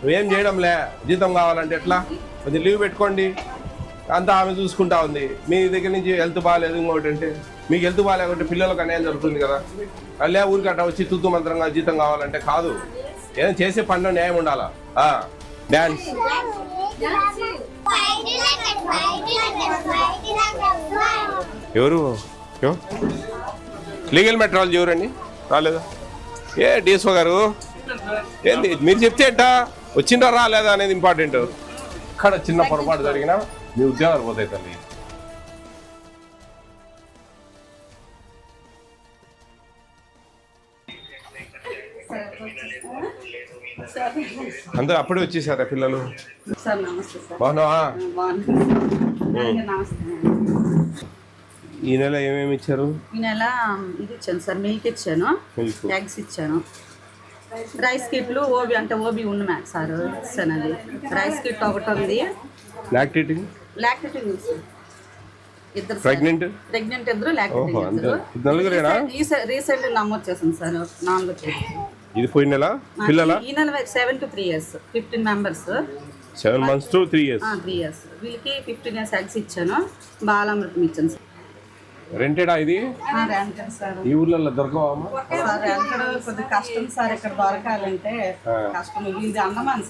నువ్వేం చేయడంలే జీతం కావాలంటే ఎట్లా? కొంచెం లీవ్ పెట్టుకోండి. అంతా ఆమె చూసుకుంటా ఉంది. మీ దగ్గర నుంచి హెల్త్ బాగాలేదు ఇంకోటి అంటే మీకు హెల్త్ బాగాలేకుంటే పిల్లలకు అన్యాయం జరుగుతుంది కదా. అల్లే ఊరికి అట్లా వచ్చి తుత్తు మంత్రంగా జీతం కావాలంటే కాదు. ఏదైనా చేసే పనిలో న్యాయం ఉండాలా? డ్యాన్స్ ఎవరు? ఎవరు? లీగల్ మెట్రాలజీ ఎవరండి? రాలేదా? ఏ డిఎస్ఓ గారు? ఏంది మీరు చెప్తే ఎట్టా? వచ్చిందా రాలేదా అనేది ఇంపార్టెంట్ ఇక్కడ చిన్న పొరపాటు జరిగినా మీ ఉద్యోగాలు పోతాయి తల్లి. అందరూ అప్పుడే వచ్చేసారా పిల్లలు? బాగున్నావా? ఈ నెల ఏమేమి ఇచ్చారు? ఈ నెల ఇది ఇచ్చాను సార్ మిల్క్ ఇచ్చాను. ఎగ్స్ ఇచ్చాను. రైస్ కిట్లు ఓబి అంటే ఓబి ఉంది మ్యాక్ సార్ అది. రైస్ కిట్ ఒకటి ఉంది. Lactating lactating. ఇద్దరు ప్రెగ్నెంట్ ప్రెగ్నెంట్ ఇద్దరు లాక్టేటింగ్ ఇది నలుగురేనా రీసెంట్ నమోదు చేశాను సార్ నాలుగు ఇది పోయిన నెల? పిల్లల? ఈ నెల seven to three years fifteen members seven months to three years three years వీళ్ళకి ఫిఫ్టీన్ ఇయర్స్ ఎగ్స్ ఇచ్చాను. బాలామృతం ఇచ్చాను సార్. రెంటెడా ఇది? ఈ ఊర్లలో దొరకవా సార్ ఎక్కడ కొద్ది కష్టం సార్ ఇక్కడ దొరకాలంటే. కష్టం.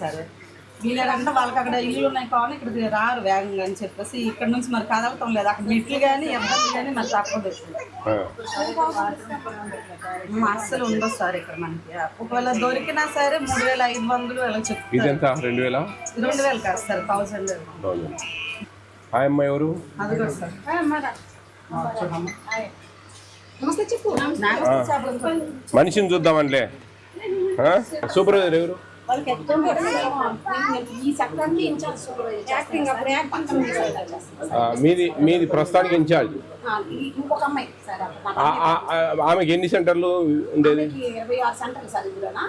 సార్. వాళ్ళకి అక్కడ ఇల్లు ఉన్నాయి కానీ ఇక్కడికి రారు వేగంగా అని చెప్పేసి ఇక్కడ నుంచి మరి కదలటం లేదు. అక్కడ మెట్లు కానీ ఇబ్బంది కానీ మరి తప్పదు. అస్సలు ఉండదు సార్ ఇక్కడ మనకి. ఒకవేళ దొరికినా సరే మూడు వేల ఐదు వందలు ఇలా చెప్తారు. రెండు వేల? రెండు వేలు కాదు సార్ థౌసండ్ హాయ్ అమ్మ ఎవరు? అది కూడా సార్. మనిషిని చూద్దామనిలే సూపర్వైజర్ ఎవరు మీది మీది ప్రస్తుతానికి ఇన్ఛార్జ్. ఇంకొక అమ్మాయి సార్. అప్పుడు ఆ- ఆ- ఆ- ఆమెకి ఎన్ని సెంటర్లు ఉండేది?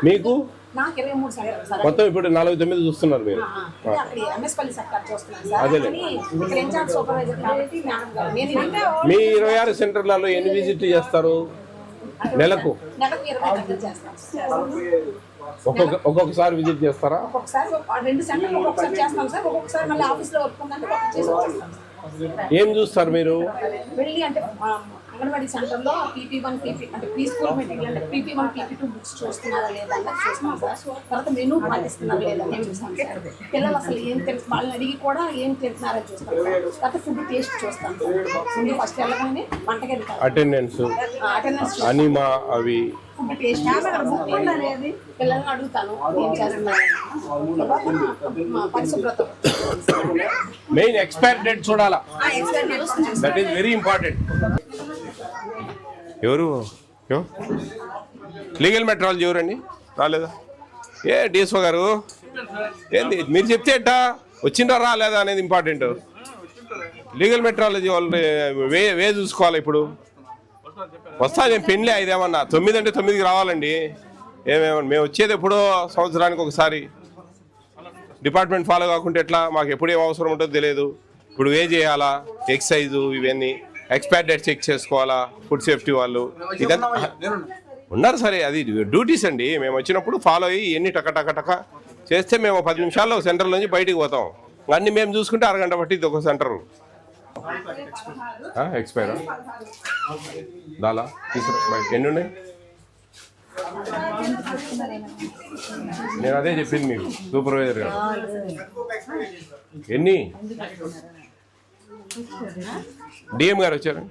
మీకు? నాకు ఇరవై మూడు సార్ మొత్తం ఇప్పుడు నలభై తొమ్మిది చూస్తున్నారు మీరు. ఆ, అంటే అక్కడ ఎంఎస్ పల్లి సెక్టర్ చూస్తున్నాను సార్. అదేలే. కానీ ఇక్కడ ఇన్ఛార్జ్ సూపర్వైజర్ కాబట్టి మేడం గారు నేను అంటే మీ ఇరవై ఆరు సెంటర్లలో ఎన్ని విజిట్లు చేస్తారు? నెలకు? నెలకు ఇరవై గంటలు చేస్తాను ఒక్కొక్క ఒక్కొక్కసారి విజిట్ చేస్తారా? ఒక్కొక్కసారి ఒక- రెండు సెంటర్లు ఒక్కొక్కసారి చేస్తాం సార్. ఒక్కొక్కసారి మళ్ళీ ఆఫీస్లో వర్క్ ఉందంటే వర్క్ చేసి వచ్చేస్తాం సార్. ఏం చూస్తారు మీరు? వెళ్ళి అంటే ఆ, అంగన్వాడీ సెంటర్లో పీపీ వన్ పీపీ అంటే ప్రీ స్కూల్ మెటీరియల్ అంటే PP one PP two books చూస్తున్నారా లేదా అన్నది చూస్తున్నాం సార్ తర్వాత మెనూ పాటిస్తున్నారా లేదా అని చూస్తాం సార్. పిల్లలు అసలు ఏం తింటు వాళ్ళని అడిగి కూడా ఏం తింటున్నారని చూస్తాం సార్. తర్వాత ఫుడ్ టేస్ట్ చూస్తాం సార్. ముందు ఫస్ట్ వెళ్ళగానే వంటగది అటెండెన్స్ అటెండెన్స్ అనిమా అవి. ఫుడ్ టేస్ట్ పిల్లల్ని అడుగుతాను ఏం చేస్తున్నారు పరిశుభ్రత. మెయిన్ ఎక్స్పైర్ డేట్ చూడాలా. దట్ ఈస్ వెరీ ఇంపార్టెంట్ ఎవరు? లీగల్ మెట్రాలజీ ఎవరండి? రాలేదా? ఏ డిఎస్ఓ గారు? ఏంది? మీరు చెప్తే ఎట్టా? వచ్చిందా రాలేదా అనేది ఇంపార్టెంట్ లీగల్ మెట్రాలజీ వాళ్ళు వే వే చూసుకోవాలి ఇప్పుడు. వస్తా నేను పెళ్ళి ఐదేమన్నా తొమ్మిది అంటే తొమ్మిదికి రావాలండి. ఏమేమన్నా? మేము వచ్చేది ఎప్పుడో సంవత్సరానికి ఒకసారి. డిపార్ట్మెంట్ ఫాలో కాకుంటే ఎట్లా? మాకు ఎప్పుడు ఏం అవసరం ఉంటుందో తెలియదు. ఇప్పుడు వే చేయాలా? ఎక్సైజు ఇవన్నీ. ఎక్స్పైర్ డేట్ చెక్ చేసుకోవాలా? ఫుడ్ సేఫ్టీ వాళ్ళు? ఇదంతా ఉన్నారు సరే అది డ్యూటీస్ అండి. మేము వచ్చినప్పుడు ఫాలో అయ్యి ఎన్ని టక టక టక చేస్తే మేము పది నిమిషాల్లో సెంటర్ నుంచి బయటికి పోతాం. అన్నీ మేము చూసుకుంటే అరగంట పట్టింది ఒక సెంటర్ ఎక్స్పైరా దాలా? తీసుకురా. ఎన్ని ఉన్నాయి? నేను అదే చెప్పింది మీకు. సూపర్వైజర్ గారు. ఎన్ని? డిఎం గారు వచ్చారు?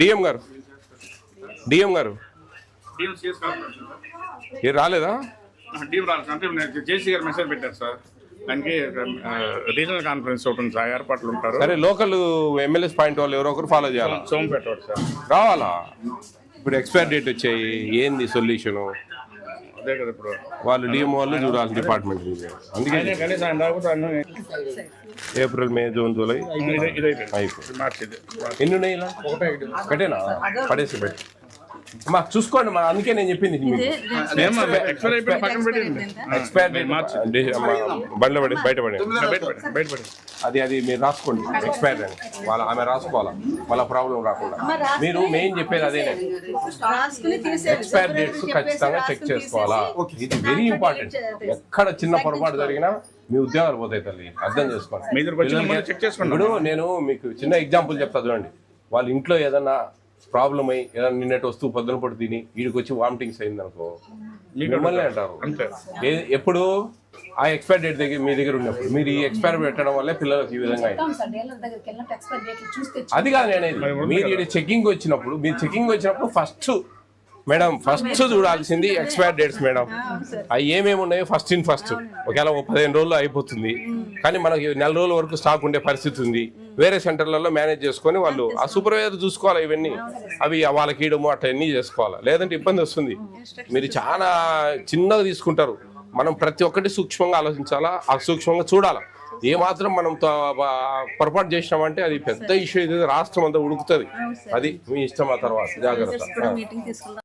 డిఎం గారు. డిఎం గారు. ఏ రాలేదా? టీం రాలేదు అంటే జేసీ గారు మెసేజ్ పెట్టారు సార్. దానికి రీజనల్ కాన్ఫరెన్స్ ఒకటి సార్. ఏర్పాట్లు ఉంటారు. సరే లోకల్ ఎమ్మెల్యేస్ పాయింట్ వాళ్ళు ఎవరో ఒకరు ఫాలో చేయాలా? సోమపేట సార్. రావాలా? ఇప్పుడు ఎక్స్పైర్ డేట్ వచ్చాయి. ఏంది సొల్యూషను? వాళ్ళు డిఎం వాళ్ళు చూడాలి డిపార్ట్మెంట్ అందుకే ఏప్రిల్ మే జూన్ జూలై అయిపోయింది. ఎన్ని ఉన్నాయి ఇలా? ఒకటే ఇది. పెట్టేనా? పడేసి పెట్టి. అమ్మా చూసుకోండి మా అందుకే నేను చెప్పింది ఎక్స్పైర్ బండ్లో పడి బయట పడి. బయటపడి బయటపడి అది అది మీరు రాసుకోండి. ఎక్స్పైర్ అని వాళ్ళ ఆమె రాసుకోవాలా? వాళ్ళ ప్రాబ్లం రాకుండా. మీరు మెయిన్ చెప్పేది అదే రాసుకుని తీసేయండి. ఎక్స్పైర్ డేట్స్ ఖచ్చితంగా చెక్ చేసుకోవాలా? ఇది వెరీ ఇంపార్టెంట్ ఎక్కడ చిన్న పొరపాటు జరిగినా మీ ఉద్యోగాలు పోతాయి తల్లి. అర్థం మీ చేసుకోండి. ఇప్పుడు నేను మీకు చిన్న ఎగ్జాంపుల్ చెప్తా చూడండి. వాళ్ళ ఇంట్లో ఏదన్నా ప్రాబ్లం అయ్యి ఏదైనా నిన్నటి వస్తువు పొద్దున పొడి తిని వీడికి వచ్చి వామిటింగ్స్ అయింది అనుకో మిమ్మల్ని అంటారు. ఎప్పుడు ఆ ఎక్స్పైర్ డేట్ దగ్గర మీ దగ్గర ఉన్నప్పుడు మీరు ఈ ఎక్స్పైర్ పెట్టడం వల్లే పిల్లలకి ఈ విధంగా అది కాదు నేను అనేది. మీరు చెకింగ్ వచ్చినప్పుడు మీరు చెకింగ్ వచ్చినప్పుడు ఫస్ట్ మేడం ఫస్ట్ చూడాల్సింది ఎక్స్పైర్ డేట్స్ మేడం. అవి ఏమేమి ఉన్నాయో ఫస్ట్ ఇన్ ఫస్ట్ ఒకవేళ ఒక పదిహేను రోజులు అయిపోతుంది. కానీ మనకి నెల రోజుల వరకు స్టాక్ ఉండే పరిస్థితి ఉంది. వేరే సెంటర్లలో మేనేజ్ చేసుకొని వాళ్ళు ఆ సూపర్వైజర్ చూసుకోవాలి ఇవన్నీ. అవి వాళ్ళకి ఇయడము అట్లా అన్నీ చేసుకోవాలి. లేదంటే ఇబ్బంది వస్తుంది. మీరు చాలా చిన్నగా తీసుకుంటారు. మనం ప్రతి ఒక్కటి సూక్ష్మంగా ఆలోచించాలా? ఆ సూక్ష్మంగా చూడాలా? ఏ మాత్రం మనం పొరపాటు చేసినామంటే అది పెద్ద ఇష్యూ ఇది రాష్ట్రం అంతా ఉడుకుతుంది. అది మీ ఇష్టం ఆ తర్వాత. జాగ్రత్త.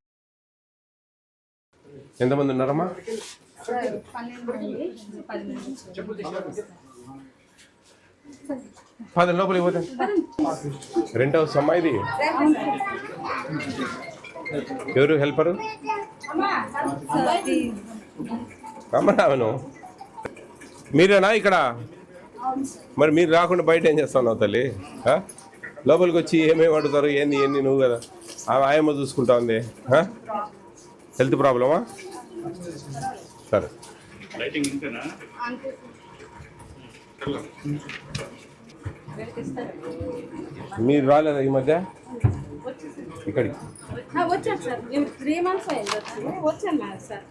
ఎంతమంది ఉన్నారమ్మా? పది లోపలికి పోతే. రెంట్ హౌస్ అమ్మా ఇది ఎవరు హెల్పరు? రమ్మరావను మీరేనా ఇక్కడ? మరి మీరు రాకుండా బయట ఏం చేస్తున్నావు తల్లి? లోపలికి వచ్చి ఏమేమి అడుగుతారు? ఏంది ఏంది నువ్వు కదా? ఆమె ఆయమ్మ చూసుకుంటా ఉంది. హెల్త్ ప్రాబ్లమా? సరే. మీరు రాలేదా ఈ మధ్య? ఇక్కడికి. వచ్చాను సార్. త్రీ మంత్స్ అయింది వచ్చి వచ్చాను సార్.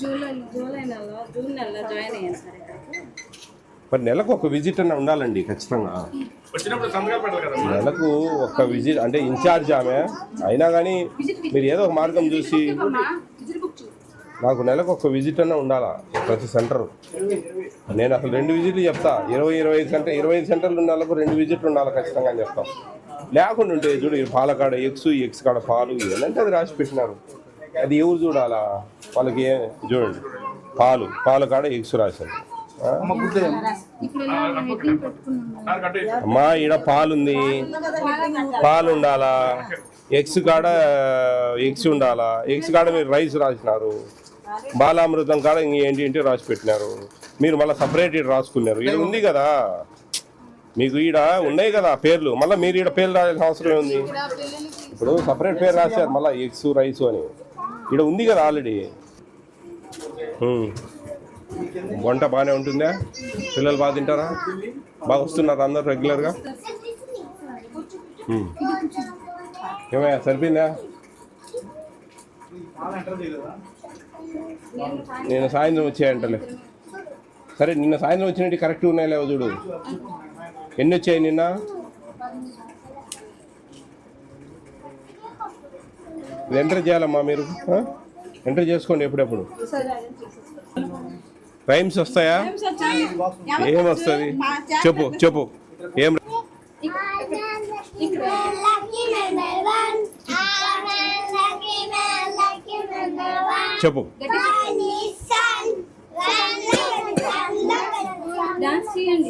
జూలై జూలై నెలలో జూన్ నెలలో జాయిన్ అయ్యాను సార్ ఇక్కడికి. మరి నెలకు ఒక విజిట్ అన్న ఉండాలండి ఖచ్చితంగా. నెలకు ఒక విజిట్ అంటే ఇన్ఛార్జ్ ఆమె. అయినా కానీ మీరు ఏదో ఒక మార్గం చూసి నాకు నెలకు ఒక విజిట్ అన్న ఉండాలా ప్రతి సెంటర్? నేను అసలు రెండు విజిట్లు చెప్తా. ఇరవై ఇరవై ఐదు సెంటర్ ఇరవై ఐదు సెంటర్లు ఉన్న వాళ్ళకు రెండు విజిట్లు ఉండాలి ఖచ్చితంగా అని చెప్తాం. లేకుండా ఉంటే చూడు ఈ పాల కాడ ఎగ్స్ ఈ ఎగ్స్ కాడ పాలు ఏంటంటే అది రాసి పెట్టినారు. అది ఎవరు చూడాలా? వాళ్ళకి ఏ చూడండి. పాలు పాల కాడ ఎగ్స్ రాశారు. అమ్మా ఈడ పాలుంది. పాలు ఉండాలా ఎగ్స్ కాడ ఎగ్స్ ఉండాలా? ఎగ్స్ కాడ మీరు రైస్ రాసినారు. బాలామృతం కాడ ఏంటి ఏంటి రాసి పెట్టినారు. మీరు మళ్ళీ సపరేట్ ఈడ రాసుకున్నారు. ఈడ ఉంది కదా. మీకు ఈడ ఉన్నాయి కదా పేర్లు. మళ్ళీ మీరు ఈడ పేర్లు రాయాల్సిన అవసరం ఉంది ఇప్పుడు సపరేట్ పేరు రాశారు. మళ్ళీ ఎగ్స్ రైస్ అని. ఈడ ఉంది కదా ఆల్రెడీ వంట బాగానే ఉంటుందా? పిల్లలు బాగా తింటారా? బాగా వస్తున్నారు అందరు రెగ్యులర్గా? ఏమయ్యా సరిపోయిందా? నేను సాయంత్రం వచ్చాయంటలే సరే నిన్న సాయంత్రం వచ్చినట్టు కరెక్ట్ ఉన్నాయి లేవు చూడు. ఎన్ని వచ్చాయి నిన్న? ఇది ఎంటర్ చేయాలమ్మా మీరు ఎంటర్ చేసుకోండి ఎప్పుడెప్పుడు. రైమ్స్ వస్తాయా ఏం వస్తుంది చెప్పు చెప్పు ఏం చెప్పు డాన్స్ చేయండి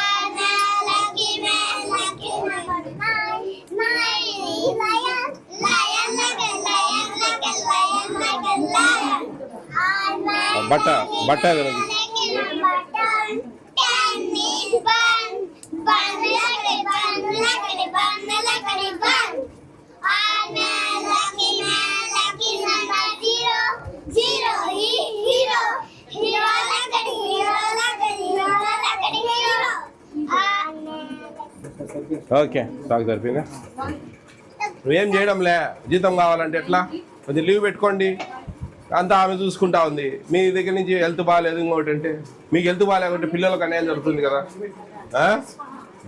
hero. Anna ఓకే సాగు సరిపోయిందా? నువ్వేం చేయడంలే? జీతం కావాలంటే ఎట్లా? కొంచెం లీవ్ పెట్టుకోండి. అంతా ఆమె చూసుకుంటా ఉంది. మీ దగ్గర నుంచి హెల్త్ బాగాలేదు ఇంకోటి అంటే మీకు హెల్త్ బాగాలేకుంటే పిల్లలకు అన్యాయం జరుగుతుంది కదా?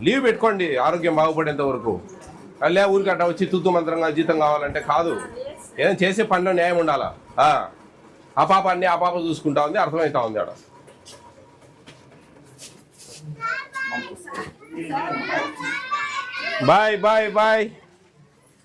లీవ్ పెట్టుకోండి ఆరోగ్యం బాగుపడేంత వరకు. అల్లే ఊరికి అట్లా వచ్చి తూతు మంత్రంగా జీతం కావాలంటే కాదు. ఏదైనా చేసే పనిలో న్యాయం ఉండాలా? ఆ. ఆ పాప అన్ని ఆ పాప చూసుకుంటా ఉంది అర్థమవుతా ఉంది ఆడ. Bye bye bye